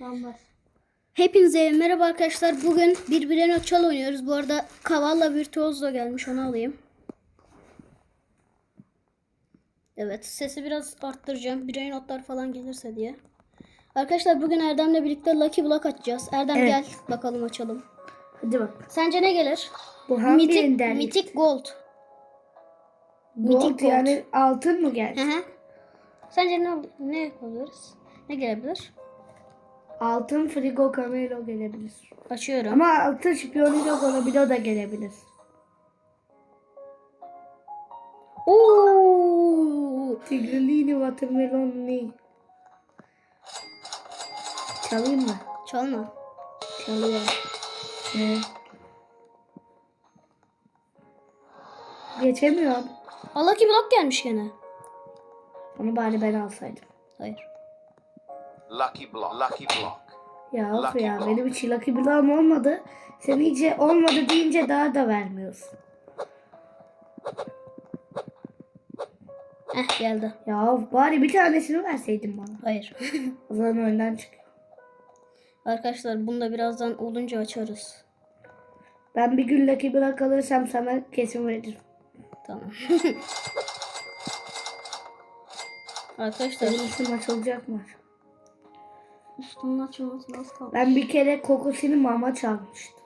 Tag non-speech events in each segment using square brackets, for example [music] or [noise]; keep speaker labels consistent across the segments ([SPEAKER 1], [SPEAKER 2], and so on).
[SPEAKER 1] Tamam.
[SPEAKER 2] Hepinize merhaba arkadaşlar. Bugün birbirine çal oynuyoruz. Bu arada Kavalla Virtuoz da gelmiş. Onu alayım. Evet. Sesi biraz arttıracağım. Birey notlar falan gelirse diye. Arkadaşlar bugün Erdem'le birlikte Lucky Block açacağız. Erdem
[SPEAKER 1] Evet.
[SPEAKER 2] gel bakalım açalım.
[SPEAKER 1] Hadi bak.
[SPEAKER 2] Sence ne gelir?
[SPEAKER 1] Bu hangi
[SPEAKER 2] Mitik? Mitik Gold.
[SPEAKER 1] Gold
[SPEAKER 2] Mitik Gold.
[SPEAKER 1] yani altın mı?
[SPEAKER 2] Hı hı. Sence ne, ne yapabiliriz? Ne gelebilir?
[SPEAKER 1] Altın frigo camelo gelebilir.
[SPEAKER 2] Açıyorum.
[SPEAKER 1] Ama altın şipiyonilo olabilir o da gelebilir.
[SPEAKER 2] Oo!
[SPEAKER 1] Tigrilini watermelonni. Çalayım mı?
[SPEAKER 2] Çalma.
[SPEAKER 1] Çalıyorum. Ne? Geçemiyorum.
[SPEAKER 2] Aa, Lucky Block gelmiş gene.
[SPEAKER 1] Onu bari ben alsaydım.
[SPEAKER 2] Hayır.
[SPEAKER 3] Lucky block. Lucky block.
[SPEAKER 1] Ya of
[SPEAKER 3] Lucky
[SPEAKER 1] ya
[SPEAKER 3] block.
[SPEAKER 1] benim hiç lucky block'ım olmadı. Sen iyice olmadı deyince daha da vermiyorsun.
[SPEAKER 2] Eh geldi.
[SPEAKER 1] Ya of, bari bir tanesini verseydin bana.
[SPEAKER 2] Hayır. [laughs]
[SPEAKER 1] O zaman önden çıkıyor.
[SPEAKER 2] Arkadaşlar bunu da birazdan olunca açarız.
[SPEAKER 1] Ben bir gün lucky block alırsam sana kesin veririm.
[SPEAKER 2] Tamam. [laughs] Arkadaşlar
[SPEAKER 1] Benim üstüm açılacak mı?
[SPEAKER 2] Üstümün açılması nasıl kaldı?
[SPEAKER 1] Ben bir kere kokosini mama çalmıştım.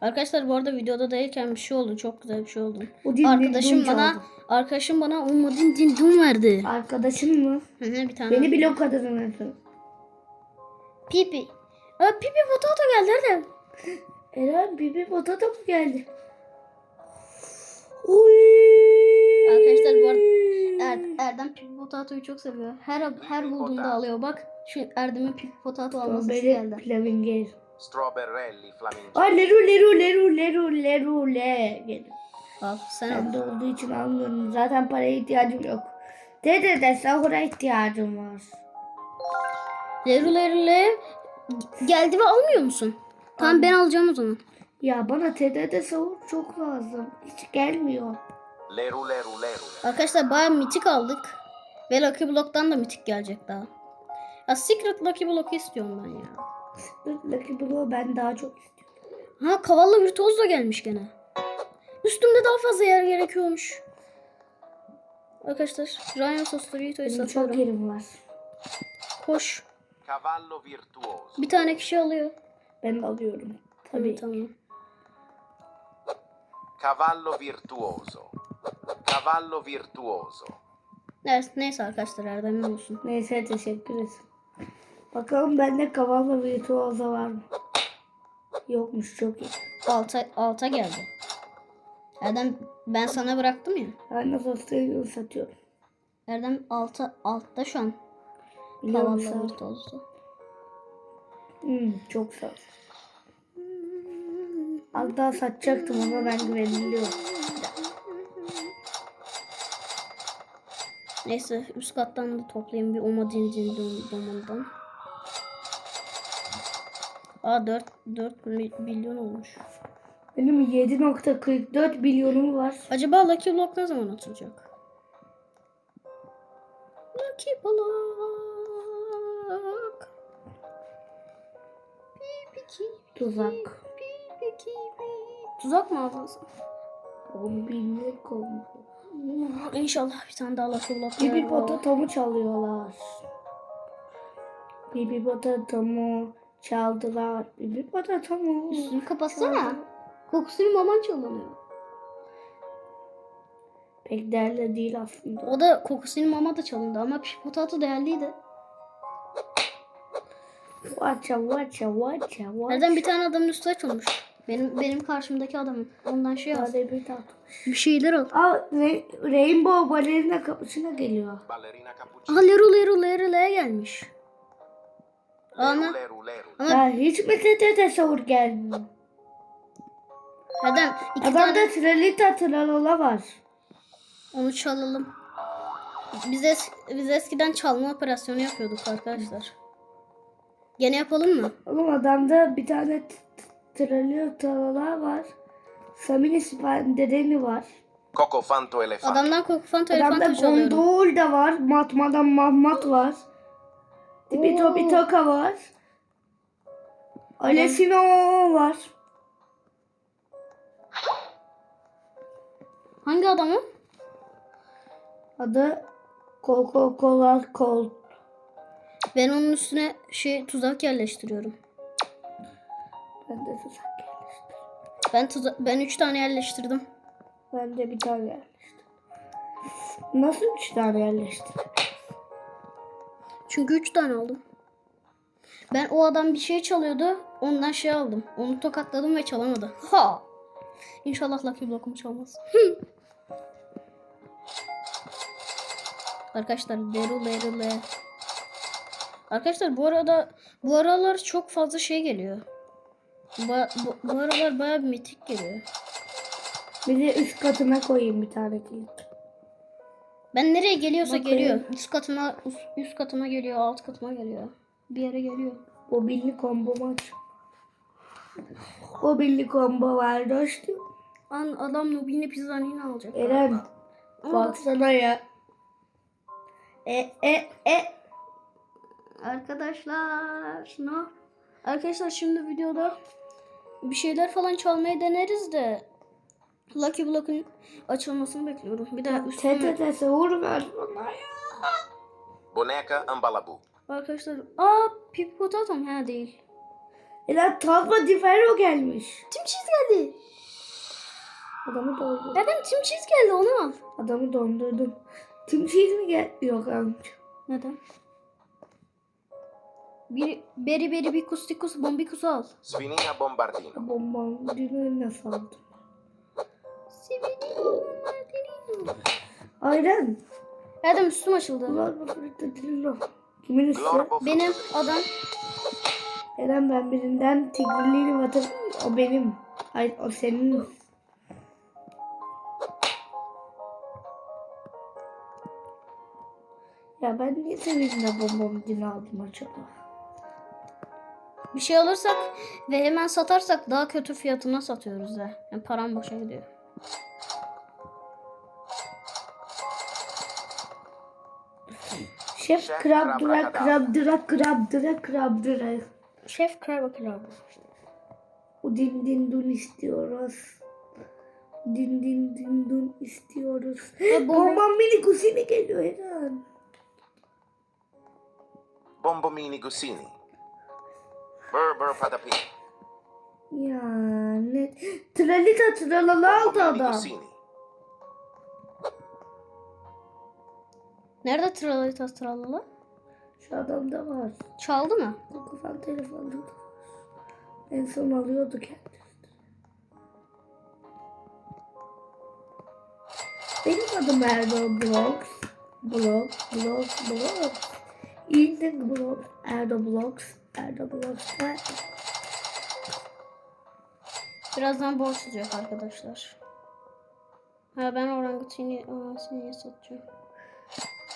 [SPEAKER 2] Arkadaşlar bu arada videoda değilken bir şey oldu. Çok güzel bir şey oldu.
[SPEAKER 1] O din din
[SPEAKER 2] Arkadaşım
[SPEAKER 1] dun
[SPEAKER 2] bana
[SPEAKER 1] çaldı.
[SPEAKER 2] arkadaşım bana ummadin din dun verdi.
[SPEAKER 1] Arkadaşın mı?
[SPEAKER 2] Hı hı, bir tane.
[SPEAKER 1] Beni blok adını
[SPEAKER 2] Pipi. Aa, pipi potato geldi nerede?
[SPEAKER 1] Eren bibi potata mı geldi? Oy.
[SPEAKER 2] Arkadaşlar bu arada Er, Erdem pipi potatoyu çok seviyor. Her her bulduğunda alıyor. Bak şu Erdem'in pipi potato alması geldi.
[SPEAKER 1] flamingo.
[SPEAKER 3] Strawberrelli flamingo.
[SPEAKER 1] Ay leru leru leru leru leru le. Gelin.
[SPEAKER 2] Al sen al.
[SPEAKER 1] Bende olduğu için almıyorum. Zaten paraya ihtiyacım yok. Dede de sahura ihtiyacım var.
[SPEAKER 2] Leru leru le geldi ve almıyor musun? Tamam ben alacağım o zaman.
[SPEAKER 1] Ya bana TD'de sahur çok lazım. Hiç gelmiyor.
[SPEAKER 3] Leru leru leru.
[SPEAKER 2] Arkadaşlar bayağı mitik aldık. Ve Lucky Block'tan da mitik gelecek daha. Ya Secret Lucky Block'u istiyorum ben ya.
[SPEAKER 1] Lucky Blue ben daha çok istiyorum.
[SPEAKER 2] Ha Kavallı Virtuoz da gelmiş gene. Üstümde daha fazla yer gerekiyormuş. Arkadaşlar Ryan
[SPEAKER 1] Benim çok
[SPEAKER 2] satıyorum.
[SPEAKER 1] yerim var.
[SPEAKER 2] Koş.
[SPEAKER 3] Cavallo virtuoso.
[SPEAKER 2] Bir tane kişi alıyor.
[SPEAKER 1] Ben de alıyorum.
[SPEAKER 2] Tabii
[SPEAKER 1] Tabii.
[SPEAKER 2] tamam.
[SPEAKER 3] Cavallo virtuoso. Cavallo virtuoso.
[SPEAKER 2] Neyse, neyse arkadaşlar Erdem'in olsun.
[SPEAKER 1] Neyse teşekkür ederim. Bakalım bende kavala virtuoza var mı? Yokmuş çok iyi.
[SPEAKER 2] Alta, alta geldi. Erdem ben sana bıraktım ya.
[SPEAKER 1] Ben nasıl seviyorum satıyorum.
[SPEAKER 2] Erdem alta, altta şu an.
[SPEAKER 1] Ol.
[SPEAKER 2] Virtuoz'da.
[SPEAKER 1] Hmm, çok sağ ol. Az daha satacaktım ama ben güveniliyorum.
[SPEAKER 2] Neyse üst kattan da toplayayım bir Omadin domundan. Aa 4, 4 milyon olmuş.
[SPEAKER 1] Benim 7.44 milyonum var.
[SPEAKER 2] Acaba Lucky Block ne zaman atılacak? Lucky Block.
[SPEAKER 1] Tuzak.
[SPEAKER 2] Tuzak mı aldın sen?
[SPEAKER 1] 10 binlik olmuş.
[SPEAKER 2] İnşallah bir tane daha Lucky Block
[SPEAKER 1] Bibi
[SPEAKER 2] gelir.
[SPEAKER 1] potatomu çalıyorlar. Bibi potatomu çaldılar. Bibi potatomu.
[SPEAKER 2] Üstünü kapatsana. Kokusunu maman çalınıyor.
[SPEAKER 1] Pek değerli değil aslında.
[SPEAKER 2] O da kokusunu mama da çalındı ama piş potato değerliydi.
[SPEAKER 1] Vaça vaça vaça vaça.
[SPEAKER 2] Nereden bir tane adamın üstü açılmış. Benim benim karşımdaki adamın. Ondan şey al.
[SPEAKER 1] Bir.
[SPEAKER 2] Bir şeyler al.
[SPEAKER 1] Aa, Re- Rainbow balerina kapısına geliyor.
[SPEAKER 3] Ballerina cappuccino.
[SPEAKER 2] Aha Leru Leru Leru Leru gelmiş. Ana.
[SPEAKER 3] Leru.
[SPEAKER 2] Ama
[SPEAKER 1] Ya hiç mi TTT sahur gelmiyor?
[SPEAKER 2] Erdem iki
[SPEAKER 1] Adamda
[SPEAKER 2] tane
[SPEAKER 1] Tralita Tralala var.
[SPEAKER 2] onu çalalım. Biz, es biz eskiden çalma operasyonu yapıyorduk arkadaşlar. Gene yapalım mı?
[SPEAKER 1] Oğlum adamda bir tane t- t- Tralita Tralala var. Samini Spandereni var.
[SPEAKER 3] Coco fanto elefante.
[SPEAKER 2] Adamdan kokufan
[SPEAKER 1] Adamda
[SPEAKER 2] telefon çalıyorum.
[SPEAKER 1] Gondol da var. Matmadan Mahmat var. Tipi. Topi Toka var. Alessino var.
[SPEAKER 2] Hangi adamı?
[SPEAKER 1] Adı Coca Cola Cold.
[SPEAKER 2] Ben onun üstüne şey tuzak yerleştiriyorum.
[SPEAKER 1] Ben de tuzak yerleştirdim.
[SPEAKER 2] Ben tuza ben 3 tane yerleştirdim.
[SPEAKER 1] Ben de bir tane yerleştirdim. Nasıl üç tane yerleştirdim?
[SPEAKER 2] Çünkü 3 tane aldım. Ben o adam bir şey çalıyordu. Ondan şey aldım. Onu tokatladım ve çalamadı. Ha. İnşallah Lucky Block'um çalmaz. Arkadaşlar deru deru le. Arkadaşlar bu arada bu aralar çok fazla şey geliyor. Ba- bu, bu aralar bayağı bir mitik geliyor.
[SPEAKER 1] Bir de üst katına koyayım bir tane kilit.
[SPEAKER 2] Ben nereye geliyorsa
[SPEAKER 1] Bakayım.
[SPEAKER 2] geliyor. Üst katıma üst, üst katıma geliyor, alt katıma geliyor. Bir yere geliyor.
[SPEAKER 1] O birli combo maç. O birli combo var dostum.
[SPEAKER 2] An adam Nubini pizzanini alacak.
[SPEAKER 1] Eren baksana ya. E e e.
[SPEAKER 2] Arkadaşlar no. Arkadaşlar şimdi videoda bir şeyler falan çalmayı deneriz de Lucky Block'un açılmasını bekliyorum. Bir daha üstüme...
[SPEAKER 1] TTT sahur ver bana ya.
[SPEAKER 3] Boneca Ambalabu.
[SPEAKER 2] Arkadaşlar aa Pip Potatom ha değil.
[SPEAKER 1] Eren Talpa Difero gelmiş.
[SPEAKER 2] Tim Cheese geldi.
[SPEAKER 1] Adamı dondurdum.
[SPEAKER 2] Neden Tim Cheese geldi onu al.
[SPEAKER 1] Adamı dondurdum. Tim Cheese mi gel? Yok amca.
[SPEAKER 2] Neden? Bir beri beri bikus tikus bombikus al.
[SPEAKER 3] Svinia Bombardino.
[SPEAKER 1] Bombardino nasıl aldım? Aynen.
[SPEAKER 2] Erdem üstüm açıldı.
[SPEAKER 1] Kimin üstü?
[SPEAKER 2] Benim adam
[SPEAKER 1] Eren ben birinden tigriliğini batır. O benim. Ay o senin. Ya ben niye senin de bombardino aldım acaba?
[SPEAKER 2] Bir şey alırsak ve hemen satarsak daha kötü fiyatına satıyoruz ya. Yani param boşa gidiyor.
[SPEAKER 1] Şef krab
[SPEAKER 3] krab rakada.
[SPEAKER 1] krab dıra krab dıra krab dıra.
[SPEAKER 2] Şef kraba kraba.
[SPEAKER 1] O din din dun istiyoruz. Din din din dun istiyoruz.
[SPEAKER 2] Bomba
[SPEAKER 1] mini kusini geliyor Eren.
[SPEAKER 3] Bombomini Gusini. Burr Burr Patapini.
[SPEAKER 1] Ya ne? Tralita tralala aldı adam.
[SPEAKER 2] Nerede tralalitas tralala?
[SPEAKER 1] Şu adamda var.
[SPEAKER 2] Çaldı mı?
[SPEAKER 1] Kafan telefonda da var. En son alıyordu kendisi. Benim adım Erdo Blogs. Blog, blog, blog. İlk blog, Erdo Blogs, Erdo Blogs'ta
[SPEAKER 2] Birazdan borç olacak arkadaşlar. Ha ben orangutini orangutini satacağım.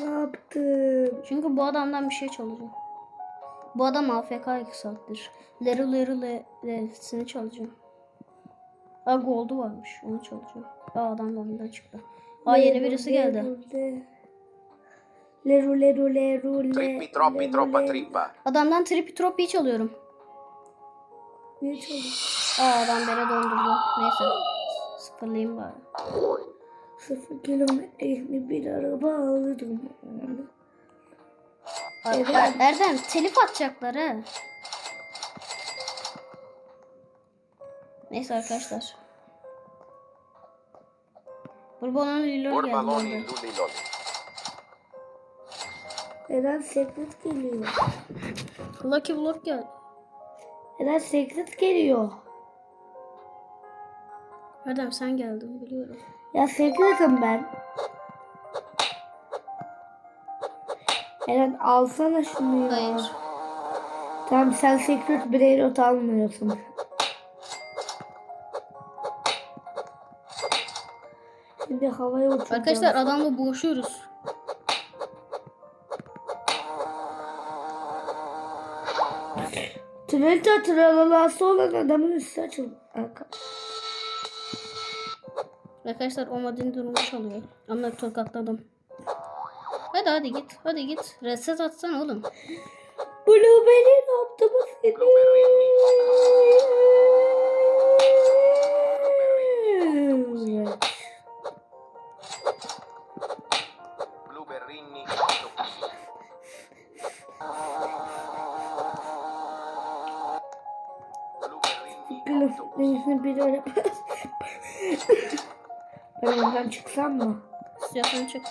[SPEAKER 1] ne yaptım?
[SPEAKER 2] Çünkü bu adamdan bir şey çalacağım. Bu adam AFK 2 saattir. Leru leru le, le'sini çalacağım. Aa gold'u varmış. Onu çalacağım. Aa adam oyundan çıktı. Aa yeni birisi geldi.
[SPEAKER 1] Leru leru leru le.
[SPEAKER 3] Trippi troppi
[SPEAKER 1] leru,
[SPEAKER 3] troppa
[SPEAKER 1] leru.
[SPEAKER 3] trippa.
[SPEAKER 2] Adamdan tripi tropiyi çalıyorum.
[SPEAKER 1] Niye çalıyorsun?
[SPEAKER 2] Aa adam beni dondurdu. Neyse. Sıfırlayayım bari.
[SPEAKER 1] Sıfır kilometrelik bir araba alırım.
[SPEAKER 2] Ay, Er- Erdem telif atacaklar ha. Neyse arkadaşlar. Bourbon'un Lilor geldi.
[SPEAKER 1] Eren Secret geliyor.
[SPEAKER 2] Lucky Block geldi.
[SPEAKER 1] Eren Secret geliyor.
[SPEAKER 2] Erdem sen geldin biliyorum.
[SPEAKER 1] Ya Secret'ım ben. Eren alsana şunu ya.
[SPEAKER 2] Hayır.
[SPEAKER 1] Tamam sen Secret Brainrot almıyorsun. Şimdi havaya uçuracağım.
[SPEAKER 2] Arkadaşlar adamla boğuşuyoruz.
[SPEAKER 1] Trelita tralalası olan adamın üstü açıldı. Arka-
[SPEAKER 2] Arkadaşlar o madin durumu çalıyor. Ama tokatladım. Hadi hadi git. Hadi git. Reset atsan oğlum.
[SPEAKER 1] Blueberry ne yaptı bu seni? Neyse bir öyle. [laughs] ben oradan çıksam mı?
[SPEAKER 2] İstiyorsan çık.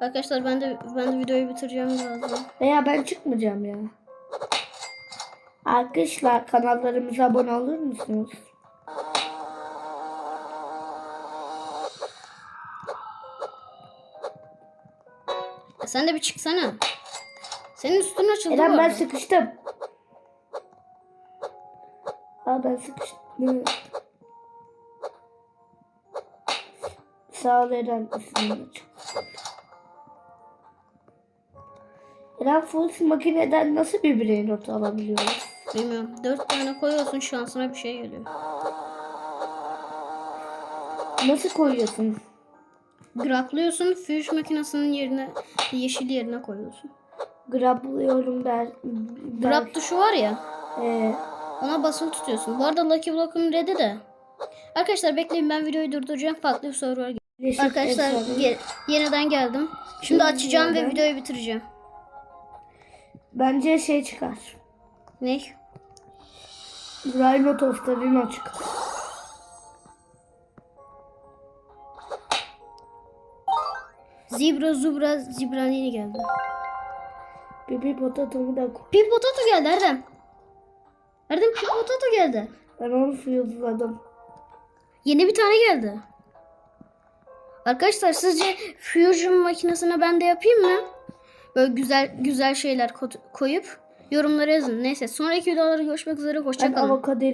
[SPEAKER 2] Arkadaşlar ben de ben de videoyu bitireceğim birazdan.
[SPEAKER 1] Veya ben çıkmayacağım ya. Arkadaşlar kanallarımıza abone olur musunuz?
[SPEAKER 2] Sen de bir çıksana. Senin üstün açıldı
[SPEAKER 1] Eren ben sıkıştım. Aa ben sıkıştım. Sağ ol Eren. Eren full makineden nasıl bir brain rot alabiliyoruz?
[SPEAKER 2] Bilmiyorum. Dört tane koyuyorsun şansına bir şey geliyor.
[SPEAKER 1] Nasıl koyuyorsun?
[SPEAKER 2] Graklıyorsun füş makinesinin yerine yeşil yerine koyuyorsun.
[SPEAKER 1] Grablıyorum der. der.
[SPEAKER 2] Grab tuşu var ya.
[SPEAKER 1] Ee,
[SPEAKER 2] Ona basılı tutuyorsun. Bu arada Lucky Block'um ready de. Arkadaşlar bekleyin ben videoyu durduracağım. Farklı bir soru var. Arkadaşlar ye- yeniden geldim. Şimdi açacağım ve videoyu bitireceğim.
[SPEAKER 1] Bence şey çıkar.
[SPEAKER 2] Ne?
[SPEAKER 1] Rhino Tostarino çıkar.
[SPEAKER 2] Zebra Zubra Zibranini geldi.
[SPEAKER 1] Bibi potatomu da koy.
[SPEAKER 2] Pip Potato geldi Erdem. Erdem Pip Potato geldi.
[SPEAKER 1] Ben onu fiyuzladım.
[SPEAKER 2] Yeni bir tane geldi. Arkadaşlar sizce Fusion makinesine ben de yapayım mı? Böyle güzel güzel şeyler ko- koyup yorumlara yazın. Neyse sonraki videolarda görüşmek üzere. Hoşçakalın.